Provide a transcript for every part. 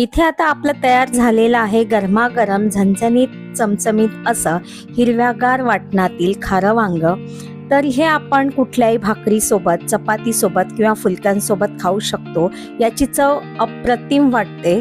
इथे आता आपलं तयार झालेलं आहे गरमागरम झणझणीत चमचमीत असं हिरव्यागार वाटणातील खारं वांग. तर हे आपण कुठल्याही भाकरीसोबत चपातीसोबत किंवा फुलक्यांसोबत खाऊ शकतो. याची चव अप्रतिम वाटते.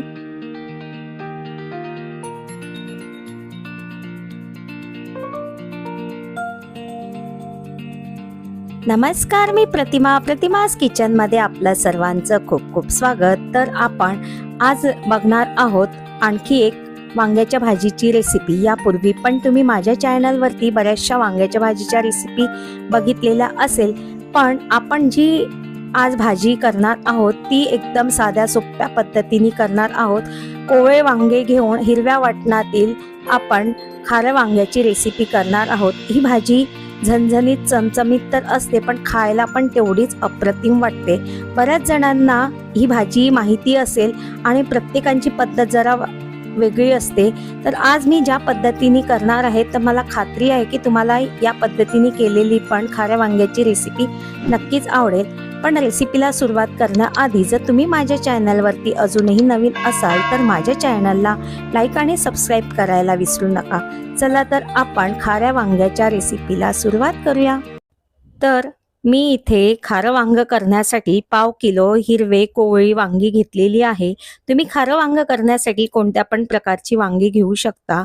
नमस्कार मी प्रतिमा. प्रतिमाज किचनमध्ये आपलं सर्वांचं खूप खूप स्वागत. तर आपण आज बघणार आहोत आणखी एक वांग्याच्या भाजीची रेसिपी यापूर्वी पण तुम्ही माझ्या चॅनलवरती बऱ्याचशा वांग्याच्या भाजीच्या रेसिपी बघितलेल्या असेल पण आपण जी आज भाजी करणार आहोत ती एकदम साध्या सोप्या पद्धतीने करणार आहोत. कोवळे वांगे घेऊन हिरव्या वाटणातील आपण खारं वांग्याची रेसिपी करणार आहोत. ही भाजी झणझणीत चमचमीत तर असते पण खायला पण तेवढीच अप्रतिम वाटते. बऱ्याच जणांना ही भाजी माहिती असेल आणि प्रत्येकांची पद्धत जरा वेगळी असते. तर आज मी ज्या पद्धतीने करणार आहे तर मला खात्री आहे की तुम्हाला या पद्धतीने केलेली पण खाऱ्या वांग्याची रेसिपी नक्कीच आवडेल. पण रेसिपीला सुरुवात करण्याआधी जर तुम्ही माझ्या चॅनलवरती अजूनही नवीन असाल तर माझ्या चॅनलला लाईक आणि सबस्क्राईब करायला विसरू नका. चला तर आपण खाऱ्या वांग्याच्या रेसिपीला सुरुवात करूया. तर मी इथे खारं वांग करण्यासाठी पाव किलो हिरवे कोवळी वांगी घेतलेली आहे. तुम्ही खारं वांग करण्यासाठी कोणत्या पण प्रकारची वांगी घेऊ शकता.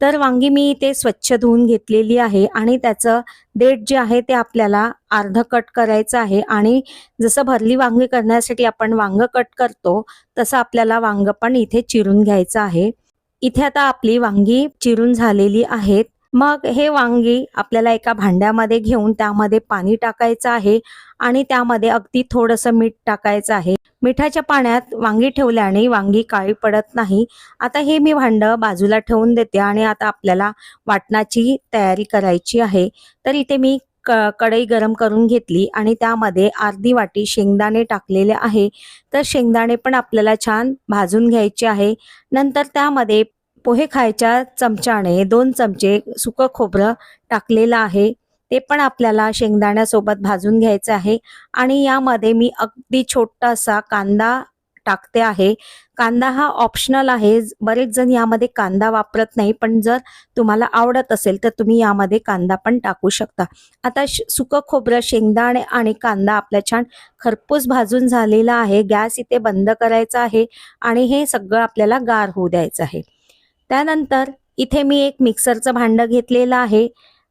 तर वांगी मी इथे स्वच्छ धुवून घेतलेली आहे आणि त्याचं देठ जे आहे ते आपल्याला अर्ध कट करायचं आहे आणि जसं भरली वांगी करण्यासाठी आपण वांग कट करतो तसं आपल्याला वांग पण इथे चिरून घ्यायचं आहे. इथे आता आपली वांगी चिरून झालेली आहेत. मग हे वांगी आपल्याला एका भांड्यामध्ये घेऊन त्यामध्ये पाणी टाकायचं आहे आणि त्यामध्ये अगदी थोडंसं मीठ टाकायचं आहे. मिठाच्या पाण्यात वांगी ठेवल्याने वांगी काळी पडत नाही. आता हे मी भांडं बाजूला ठेवून देते आणि आता आपल्याला वाटणाची तयारी करायची आहे. तर इथे मी क कढई गरम करून घेतली आणि त्यामध्ये अर्धी वाटी शेंगदाणे टाकलेले आहे. तर शेंगदाणे पण आपल्याला छान भाजून घ्यायचे आहे. नंतर त्यामध्ये पोहे खायच्या चमच्याने दोन चमचे सुकं खोबरं टाकलेलं आहे. ते पण आपल्याला शेंगदाण्यासोबत भाजून घ्यायचं आहे. आणि यामध्ये मी अगदी छोटासा कांदा टाकते आहे. कांदा हा ऑप्शनल आहे. बरेच जण यामध्ये कांदा वापरत नाही पण जर तुम्हाला आवडत असेल तर तुम्ही यामध्ये कांदा पण टाकू शकता. आता सुकं खोबरं शेंगदाणे आणि कांदा आपल्या छान खरपूस भाजून झालेला आहे. गॅस इथे बंद करायचा आहे आणि हे सगळं आपल्याला गार होऊ द्यायचं आहे. त्यानंतर इथे मी एक मिक्सरचं भांडं घेतलेलं आहे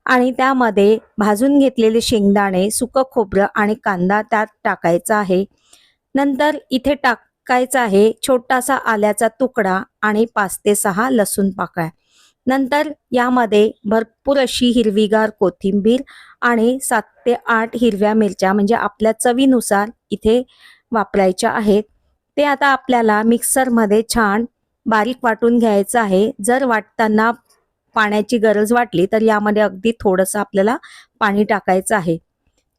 आणि त्यामध्ये भाजून घेतलेले शेंगदाणे सुकं खोबरं आणि कांदा त्यात टाकायचा आहे. नंतर इथे टाकायचा आहे छोटासा आल्याचा तुकडा आणि पाच ते सहा लसूण पाकळ्या. नंतर यामध्ये भरपूर अशी हिरवीगार कोथिंबीर आणि सात ते आठ हिरव्या मिरच्या म्हणजे आपल्या चवीनुसार इथे वापरायच्या आहेत. ते आता आपल्याला मिक्सरमध्ये छान बारीक वाटून घ्यायचं आहे. जर वाटताना पाण्याची गरज वाटली तर यामध्ये अगदी थोडंसं आपल्याला पाणी टाकायचं आहे.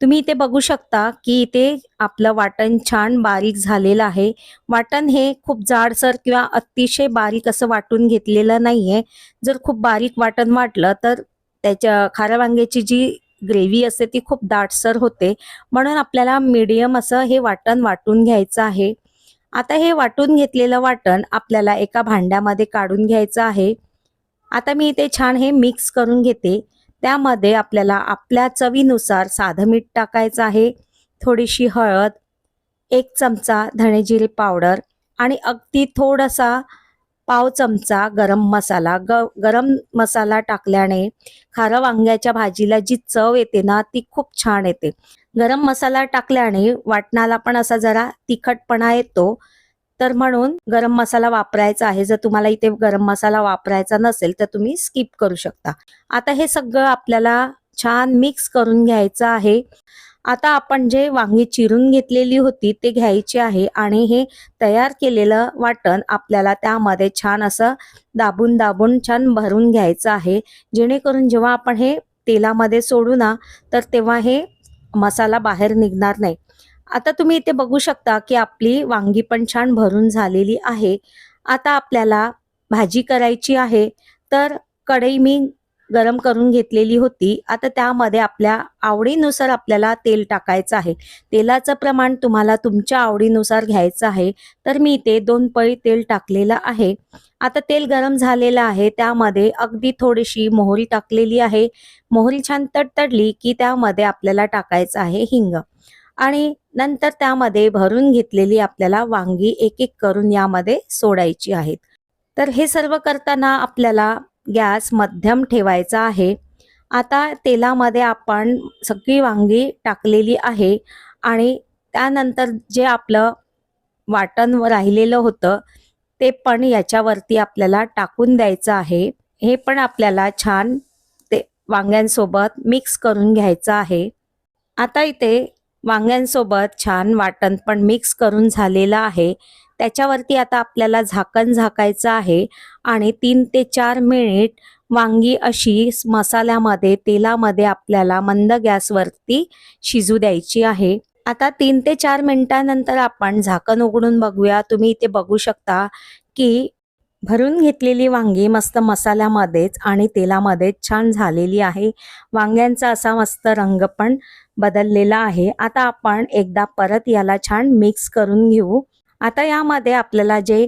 तुम्ही इथे बघू शकता की इथे आपलं वाटण छान बारीक झालेलं आहे. वाटण हे खूप जाडसर किंवा अतिशय बारीक असं वाटून घेतलेलं नाहीये. जर खूप बारीक वाटण वाटलं तर त्याच्या खाऱ्या वांग्याची जी ग्रेव्ही असते ती खूप दाटसर होते. म्हणून आपल्याला मीडियम असं हे वाटण वाटून घ्यायचं आहे. आता हे वाटून घेतलेलं वाटण आपल्याला एका भांड्यामध्ये काढून घ्यायचं आहे. आता मी इथे छान हे मिक्स करून घेते. त्यामध्ये आपल्याला आपल्या चवीनुसार साधं मीठ टाकायचं आहे. थोडीशी हळद एक चमचा धणेजिरे पावडर आणि अगदी थोडासा पाव चमचा गरम मसाला. ग गरम मसाला टाकल्याने खारं वांग्याच्या भाजीला जी चव येते ना ती खूप छान येते. गरम मसाला टाकल्याने वाटणाला पण असा जरा तिखटपणा येतो. तर म्हणून गरम मसाला वापरायचा आहे. जर तुम्हाला इथे गरम मसाला वापरायचा नसेल तर तुम्ही स्किप करू शकता. आता हे सगळं आपल्याला छान मिक्स करून घ्यायचं आहे. आता आपण जे वांगी चिरून घेतलेली होती ते घ्यायची आहे आणि हे तयार केलेलं वाटण आपल्याला त्यामध्ये छान असं दाबून दाबून छान भरून घ्यायचं आहे. जेणेकरून जेव्हा आपण हे तेलामध्ये सोडू ना तर तेव्हा हे मसाला बाहेर निघणार नाही. आता तुम्ही इथे बघू शकता की आपली वांगी पण छान भरून झालेली आहे. आता आपल्याला भाजी करायची आहे. तर कढई मी गरम करून घेतलेली होती. आता त्यामध्ये आपल्या आवडीनुसार आपल्याला तेल टाकायचं आहे. तेलाचं प्रमाण तुम्हाला तुमच्या आवडीनुसार घ्यायचं आहे. तर मी इथे दोन पळी तेल टाकलेलं आहे. आता तेल गरम झालेलं आहे. त्यामध्ये अगदी थोडीशी मोहरी टाकलेली आहे. मोहरी छान तडतडली की त्यामध्ये आपल्याला टाकायचं आहे हिंग. आणि नंतर त्यामध्ये भरून घेतलेली आपल्याला वांगी एक एक करून यामध्ये सोडायची आहेत. तर हे सर्व करताना आपल्याला गॅस मध्यम ठेवायचा आहे. आता तेलामध्ये आपण सगळी वांगी टाकलेली आहे आणि त्यानंतर जे आपलं वाटण राहिलेलं होतं ते पण याच्यावरती आपल्याला टाकून द्यायचं आहे. हे पण आपल्याला छान ते वांग्यांसोबत मिक्स करून घ्यायचं आहे. आता इथे वांग्यांसोबत छान वाटण पण मिक्स करून झालेलं आहे. त्याच्यावरती आता आपल्याला झाकण झाकायचं आहे आणि तीन ते चार मिनिट वांगी अशी मसाल्यामध्ये तेलामध्ये आपल्याला मंद गॅसवरती शिजू द्यायची आहे. आता तीन ते चार मिनिटानंतर आपण झाकण उघडून बघूया. तुम्ही इथे बघू शकता की भरून घेतलेली वांगी मस्त मसाल्यामध्येच आणि तेलामध्येच छान झालेली आहे. वांग्यांचा असा मस्त रंग पण बदललेला आहे. आता आपण एकदा परत याला छान मिक्स करून घेऊ. आता यामध्ये आपल्याला जे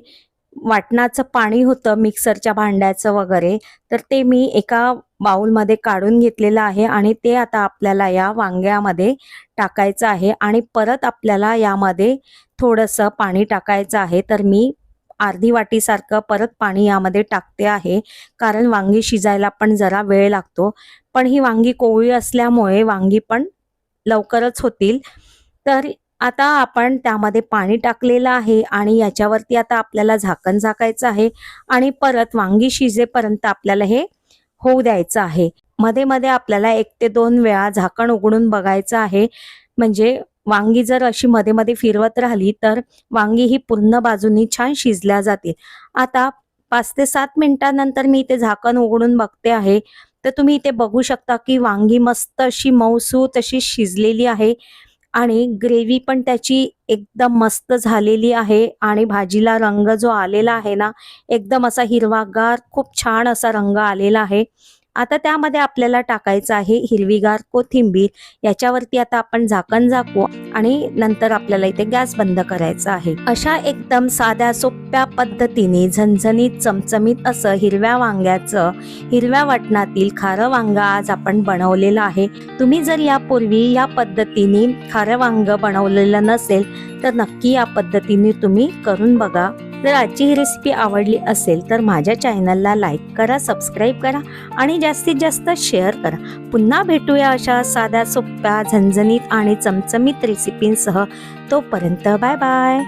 वाटणाचं पाणी होतं मिक्सरच्या भांड्याचं वगैरे तर ते मी एका बाऊलमध्ये काढून घेतलेलं आहे आणि ते आता आपल्याला या वांग्यामध्ये टाकायचं आहे आणि परत आपल्याला यामध्ये थोडंसं पाणी टाकायचं आहे. तर मी अर्धी वाटीसारखं परत पाणी यामध्ये टाकते आहे कारण वांगी शिजायला पण जरा वेळ लागतो. पण ही वांगी कोवळी असल्यामुळे वांगी पण लवकरच होतील. तर आता आपण त्यामध्ये पाणी टाकलेलं आहे आणि याच्यावरती आता आपल्याला झाकण झाकायचं आहे आणि परत वांगी शिजेपर्यंत आपल्याला हे होऊ द्यायचं आहे. मध्ये मध्ये आपल्याला एक ते दोन वेळा झाकण उघडून बघायचं आहे. म्हणजे वांगी जर अशी मध्ये मध्ये फिरवत राहिली तर वांगी ही पूर्ण बाजूनी छान शिजल्या जातील. आता पाच ते सात मिनिटानंतर मी इथे झाकण उघडून बघते आहे. तर तुम्ही इथे बघू शकता की वांगी मस्त अशी मऊसूत अशी शिजलेली आहे. आणि ग्रेव्ही पण त्याची एकदम मस्त झालेली आहे आणि भाजीला रंग जो आलेला आहे ना एकदम असा हिरवागार खूप छान असा रंग आलेला आहे. आता त्यामध्ये आपल्याला टाकायचं आहे हिरवीगार कोथिंबीर. याच्यावरती आता आपण झाकण झाकू आणि नंतर आपल्याला इथे गॅस बंद करायचा आहे. अशा एकदम साध्या सोप्या पद्धतीने झणझणीत चमचमीत असं हिरव्या वांग्याचं हिरव्या वाटणातील खारं वांग आज आपण बनवलेलं आहे. तुम्ही जर यापूर्वी या पद्धतीने खारं वांग बनवलेलं नसेल तर नक्की या पद्धतीने तुम्ही करून बघा. जर आजची ही रेसिपी आवडली असेल तर माझ्या चॅनलला लाईक करा सबस्क्राईब करा आणि जास्तीत जास्त शेअर करा. पुन्हा भेटूया अशा साध्या सोप्या झणझणीत आणि चमचमीत रेसिपींसह तोपर्यंत बाय बाय